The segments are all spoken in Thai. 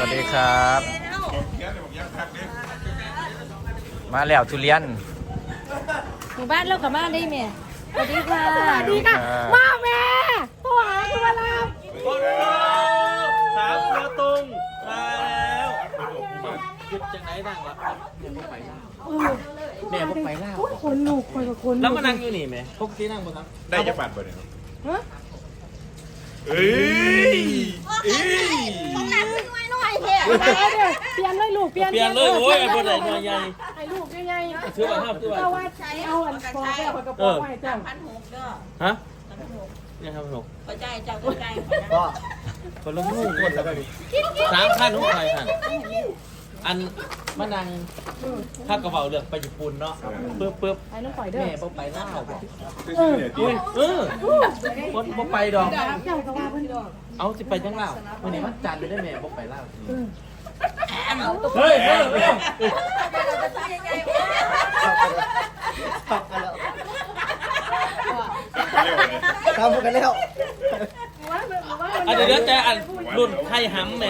วัสดีครับ มาแล้วทุเรียนหมู่บ้านเรากับมาได้แม่สวัสดีค่ะสวัสดีค่ะมาแม่โทรหาคุณมาลาสามตัวตรงมาแล้วหยุดจากไหนนั่งวะแม่พวกไปล่าคนลูกคนกับคนแล้วมานั่งอยู่นี่ไหมพวกที่นั่งบนนั้นได้จะปัดบ่เนี่ยฮะเอ้ยเอ้ย เถอะเปลี่ยนเลยลูกเปลี่ยนเปลี่ยนเลยโอ้ยไอ้บนไหนหน่วยใหญ่ให้ลูกยังไงซื้อมาห้าซื้อมาเจ้าว่าเอาอันฟองแก้วกับกระป๋องไว้เจ้าพันหกเด้อฮะเนี่ยครับหกเข้าใจเจ้าเข้าใจก็คนละงูคนแล้วก็ดิสามขั้นของใครขั้น อันมานั่งข้าวกระเป๋าเลือกไปญี่ปุ่นเนาะปึ๊บปึ๊บไอ้น้องปล่อยเด้อแม่พวกไปล่าบอกซื้อเนี่ยจีเออคนพวกไปดอกเจ้าก็ว่าเพิ่นดอกเอาสิไปจังเล่าวันนี้วันจันทร์เลยได้แม่พวกไปล่าเฮ้ยเฮ้ยเฮ้ยเร็วเลยทำกันแล้วอันเดี๋ยวเดี๋ยวแต่อันรุ่นไข่หำแหม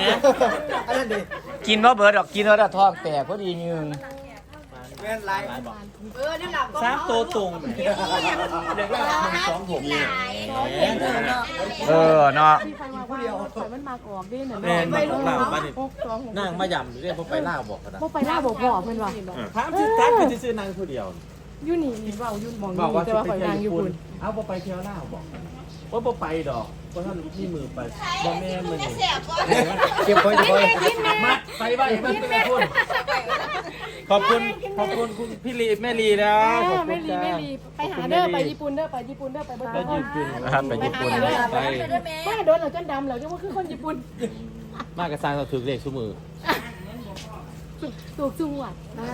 อันนั้นดิ กินว่าเบิร์ดดอกกินว่าแต่ทองแตกพอดีนึงแม่นไรสามตัวตรงเด็กแรกมันสองหกเนี่ยเออเนาะที่ใครมาว่าปล่อยมันมากออกดิเนี่ยแม่นมาของเราบ้านนี่หกสองหกนั่งมาย่ำเรียกพวกไปล่าบอกกันนะบ่ไปหน้าบ่พ่อเพิ่นว่าถามชื่อถามคือซื้อนางผู้เดียวอยู่นี่เว้าอยู่หมองบอกว่าแต่จะว่าไปข่อยเที่ยนางวอญี่ยู่ปุ่พุ่นนเอาบ่ไปเที่ยวล่าบอก ว่าบ่ไปดอกเพราะท่านที่มือไปบ่แม่มือนี่เก็บไว้เก็บไว้มัดไปไว้มันเป็นคน ขอบคุณขอบคุณคุณพี่ลีแม่ลีแล้วเอขออบคุไม่ณรีจ้า ไม่รีไปหาเด้อไปญี่ปุ่นเด้อไปญี่ปุ่นเด้อไปเบิ่งไปญี่ปุ่นนะครับไปญี่ปุ่นไปไม่โดนเหรอจนดำเหรอจังว่าคือคนญี่ปุ่นมากกระซางเราถือเลขชั่วมือถูกจุงหวัดมา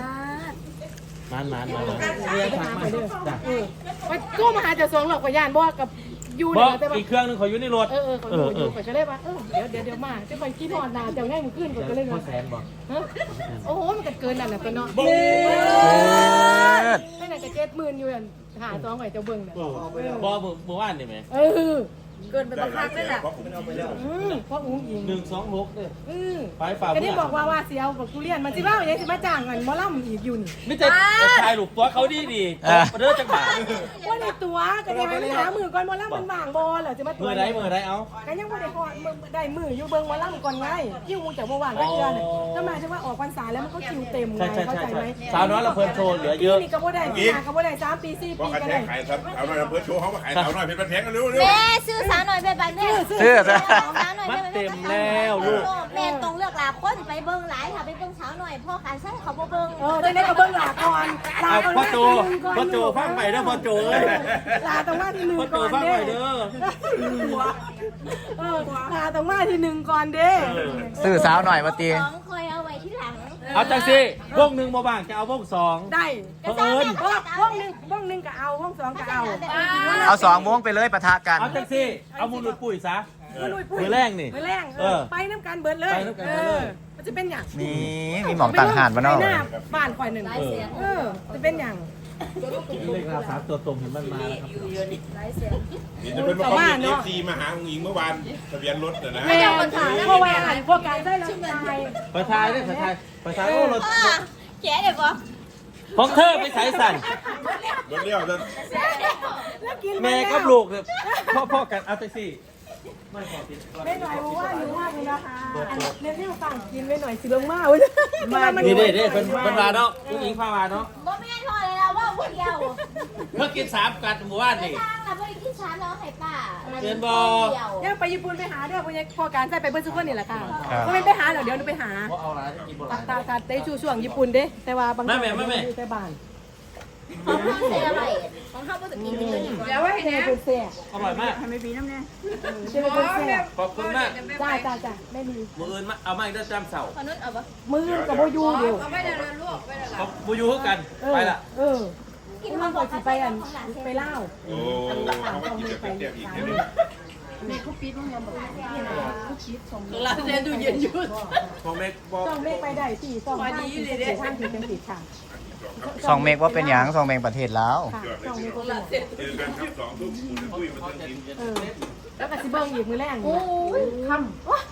มันมันมันเรียกทางมาจ้ะเออไปก็มาหาเจ้าสองหรอกกว่าย่านบ่กับ ยูบเนี่อกยแต่ว่าอีกเครื่องนึงขออยู่ในรถเออเออเขาอยู่อยู่ก็เลยว่าเออเดี๋ยวเดี๋ยวเดี๋ยวมาจะไปกินหอดนาเจ้าง่ายมันขึ้นก็เลยพ่อเนาะแสนบอกฮะโอ้โหมันก็เกินนั่นน่ะตัวเนาะเบิดให้นั่นก็เจ็ดหมื่นอยู่อันหาซองไว้เจ้าเบิ่งเนี่ยบอเมื่อวานนี่ไหมเออ เกินไปบังคับเลยล่ะเพราะผมเอาไปแล้วอืมพ่ออุ้งอิงหนึ่งสองหกเลยอืมไปฝ่าก็ได้บอกว่าว่าเสียวบอกทุเรียนมันสิว่าอย่างสิมาจ้างเงินหมอลำอีกอยู่นี่ไม่จะชายหลุกตัวเขาดีดีเด้อจังหวะว่าในตัวก็ได้ไปหามือก่อนหมอลำมันว่างบ่เหรอจะมาตัวมือไรมือไรเอาก็ยังบ่ได้ฮอดมือได้มืออยู่เบิ่งหมอลำก่อนไงคิวมึงจากเมื่อวานก็เดือนน่ะถ้ามาจะว่าออกพรรษาแล้วมันก็คิวเต็มไงใช่ใช่เข้าใช่ใจใช่ไหมสาวน้อยเราเพลินโชว์เหลือเยอะนี่ก็บ่ได้ปีหน้าก็บ่ได้สามปีสี่เพราะปีกระก็แทได้กขายครับเอาหน่อยอำเภอโชว์เขามาขายเอาหน่อยเพชรบันแทงกันเร็วเร็วแม่ซื้อสาวหน่อยไปบันแม่เสื้อซะสาวหน่อยมันไปเต็มแล้วลูก แม่ต้องเลือกหลาคนไปเบิ่งหลายค่ะไปเบิ่งสาวหน่อยพ่อการใช้เขาบ่เบิ่งเออจะได้ก็เบิ่งหลาก่อนหลาเอาก่อนพ่อโจพ่อโจฟังไปเด้อพ่อโจเอ้ยหลาต้องมาที่หนึ่งพ่อโจก่อนฟังเด้ไปเด้อเออหลาต้องมาที่หนึ่งก่อนเด้ ซื้อสาวหน่อยมาตีสองคอยเอาไว้ที่หลัง เอาจังสิวงหนึ่งมาบ้างจะเอาวงสองได้เผอิญห้องห้องหนึ่งห้องหนึ่งก็เอาห้องสองก็เอาเอาสองโมงไปเลยปะทะกันเอาจังสิเอามูลลุยปุ๋ยซะลุยปุ้ยมือแรกนี่มือแรงเอเอออไปน้ำกันเบิดเลยไปน้ำกันเบิดเลยออมันจะเป็นอย่างมีมีหมองต่างหาดมาเนาะไปหน้าบ้านข่อยหนึ่งเออเออจะเป็นอย่าง เลขราสามตัวตรงเห็นมันมาแล้วครับนี่จะเป็นมาคอมเมนต์เอฟซีมาหาอุ้งอิงเมื่อวานทะเบียนรถนะนะแม่เพราะว่าอ่านพวกการได้รับใจไปทายด้วยไปทายไปทายโอ้รถแกเดี๋ยวบ่ของเธอไปสายสั่นรถเลี้ยวจะแล้วกินแม่กับลูกเนี่ยพ่อพ่อกันเอาจังสิไม่พอติดไม่หน่อยเพราะว่าหนูว่าเลยนะคะเรียนที่ฟังกินไม่หน่อยสิลงมาเว้ยมามันนี่เด้เด้เป็นเป็นวาเนาะผู้หญิงพาวาเนาะ ดียวเมื่อกินสามกันหมู่บ้านนี่ จ้างล่ะบ่ได้กินช้าแล้วให้ป้าเรียนบ่เดียวเนี่ยไปญี่ปุ่นไปหาเด้อพวกนี้พอการใส่ไปเบิ้ลซุกคนนี่แหละค่ะก็ไม่ไปหาเดี๋ยวเดี๋ยวหนูไปหาว่าเอาอะไรกินบ่หตาลาย ตาตาเตชูช่วงญี่ปุ่นเด้ แต่ว่าบางแม่แม่แม่แม่ อยู่แต่บ้านของเขาใส่อะไรของเขาบ่ต้องกินเลยแล้วว่าเจเป็นเสียอร่อยมาก เจเป็นเสียขอบคุณมากจ้าจ้าจ้าไม่มี มืออื่นมาเอามาอีกเด้อจำเสาขอนุนเอาบ่มือกับโบยูเดียวเขาบูยูคือกัน เออไปละเออ กินข้าวก่อนสิไปอันไปเล่าโอ้เขามากินแบบเต็มๆอีกนิดนึงเราเรียนดูเย็นอยู่ของเมกบอกต้องเลขไปได้สี่สองห้าสี่สิบเจ็ดห้าสี่เป็นสี่ค่ะสองเมกว่าเป็นหยังสองเมกประเทศแล้วค่ะต้องเลขก็ได้เจอกันครับสองทุ่มคุยมาตั้งกินเออแล้วก็สิเบิ้งอีกมือแรงโอ้ยค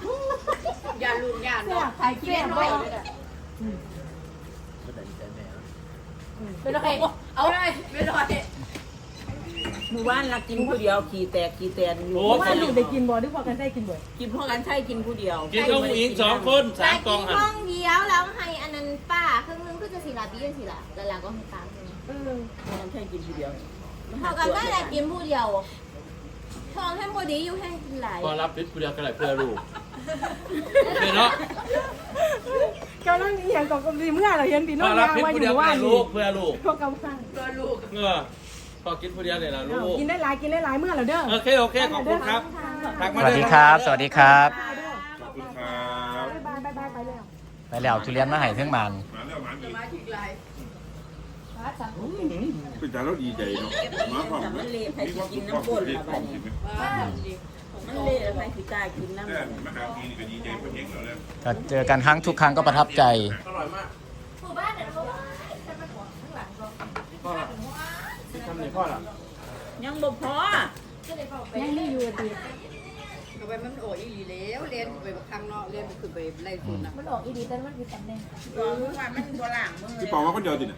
ำยันลุงยานเสื้อเนาะใครเสื้อบ่ ไม่ได้เอาเลยไม่ได้หมู่บ้านรักกินผู้เดียวขี่แตกขี่แตนอยู่โอ้ ว่าลูกได้กินบ่หรือว่ากันได้กินบ่กินพ่อกันใช่กินผู้เดียวกินกับผู้หญิงสองคนสาแต่มกกิองนหันห้องเดียวแล้วให้อันนั้นป้าครึ่งนึงก็จะสิลาปีกันสิละแล้วหลังก็ให้ตามเออพ่อกันใช่กินผู้เดียวพอกันได้แต่กินผู้เดียวทองให้บดีอยู่ให้กินหลายพอรับพิษผู้เดียวกันเลยเพื่อลูกโอเคเนาะ กำลังอีหยังกับกำลีเมื่อเราเห็นพี่พน้อองรับยางพิษว่าอผู้เดียยู่วว่ากันนี่ลูกเพื่อลูกพวกกำลังตัวลูกเออพอกินผู้เดียวเนี่ยนะลูเอากกินได้หลายกินได้หลายเมื่อเราเด้อโอเคโอเคขอบคุณครับทักสมาวัสเด้ดีอครับ สวัสดีครับขอบคุณครับบายบายบายไปแล้วไปแล้วทุเรียนมาให้เพิ่งมันมาแล้วมาอีกมาถึงไรเป็นแต่เราดีใจเนาะมาพร้อมแต่มันเละใครมีสิความกิสุนขความน้ำสุบ่ ขนเด็กละขบัอดงนี้กินไหมมันเละใครสิกล้ากินน้ำแต่มาหาทีนี่ก็ดีใจเพื่อนเองแล้วเนี่ยก็เจอกันครั้งทุกครั้งก็ประทับใจ อร่อยมากหมู่บ้านเนี่ยพ่อละทำในพ่อละยังบ่พอยังนี่อยู่ดีก็ไปมันโอ้ยอีแล้วเรียนไปข้างนอกเรียนคือไปไล่คุณนะมันออกอีดีแต่มันมีตำแหน่งบอกว่ามันบ่ล้างมือพี่ปองว่าคนเดียวจิน่ะ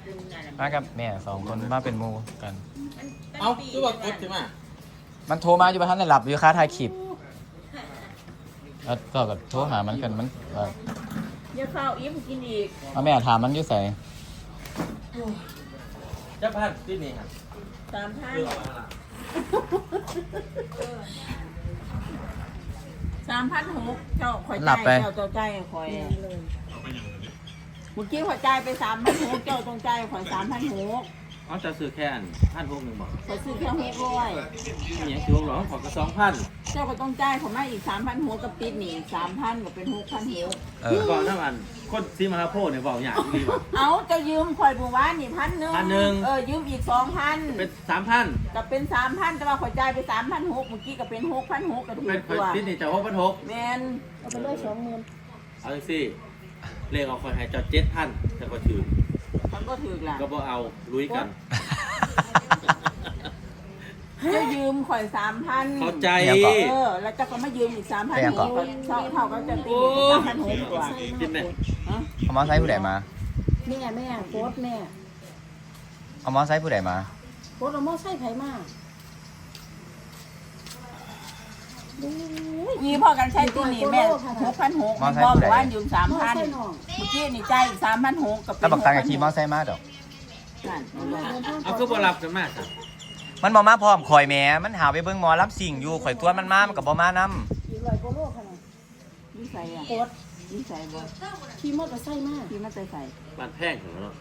มากับแม่สองคนมาเป็นหมูกัน เอ้าคือว่ากดใช่ไหม มันโทรมาอยู่ประทันได้หลับอยู่ค้าถ่ายคลิปแล้วก็ก็โทรหามันกันมันเอ่ออย่าข้าวอิ่มกินอีกเอาแม่ถามมันอยู่ใส่จะพันที่นี่ครับตามท่าคือเอามาละสามพันหกเจ้าข่อยจ่ายเจ้าเจ้าจ่ายข่อยเมื่อกี้ข่อยจ่ายไปสามพันหกเจ้าต้องจ่ายข่อยสามพันหก เอาจะซื้อแค่อันพันหกหนึ่งบอกข่อยซื้อแค่หกร้อยมีอย่างซื้อหรอขอกระสองพันเจ้าก็ต้องจ่ายผมมาอีกสามพันหัวกับติดหนี่สามพันก็เป็นหกพันหัวเออบอกน้ำมันคนซีมาฮาโพเนี่ยบอกอย่างดีว่ะเอาเจะยืมข่อยบัววานนี่พันหนึ่งพันหนึ่ง เออยืมอีกสองพันเป็นสามพันก็เป็นสามพันแต่ว่าข่อยจ่ายไปสามพันหกเมื่อกี้ก็เป็นหกพันหกก็ถูเป็นกคตันวซีนี่จะหกพันหกแมนเอาไปเลยสองหมื่นเอาจังสิเลขเอาคนให้เจ้าเจ็ดพันแต่ก็ถือ มันก็ถือละก็บ่เอาลุยกัน เจะยืมข่อยสามพันเข้าใจ เดี๋ยวก่อน เออ แล้วเจ้าก็มายืมอีกสามพันแพงหก่อนกเท่าเท่าก็จะตีโอ้สามพันหกกว่ากินเนี่ยเอามอไซค์ผู้ใดมา แม่แม่โคตรแม่เอามอไซค์ผู้ใดมา โคตรเอาหม้อไส้ไผ่มามีพ่อกันใช้ตีนี่แม่หกพันหกพ่อบอกว่ายืมสามหม้อพันไส้น้องเมื่อกี้นี่จ่ายอีกสามพันหกกับเป็ถ้านบักตังกับขี่มอไซค์มาดอก นั่นเอาคือบ่รับกันมากครับมันบ่มาพร้อมข่อยแหม่มันหาไปเบิ่งหมอรับสิ่งอยู่ข่อยตัวมันมามันก็บ่มานํอีกร้อยกว่าโลขนาดนิสัยอะโคตรนิสัยบ่ขี่มอเตอร์ไซค์มาที่มาใส่ใส่บ้านแพงของเนาะ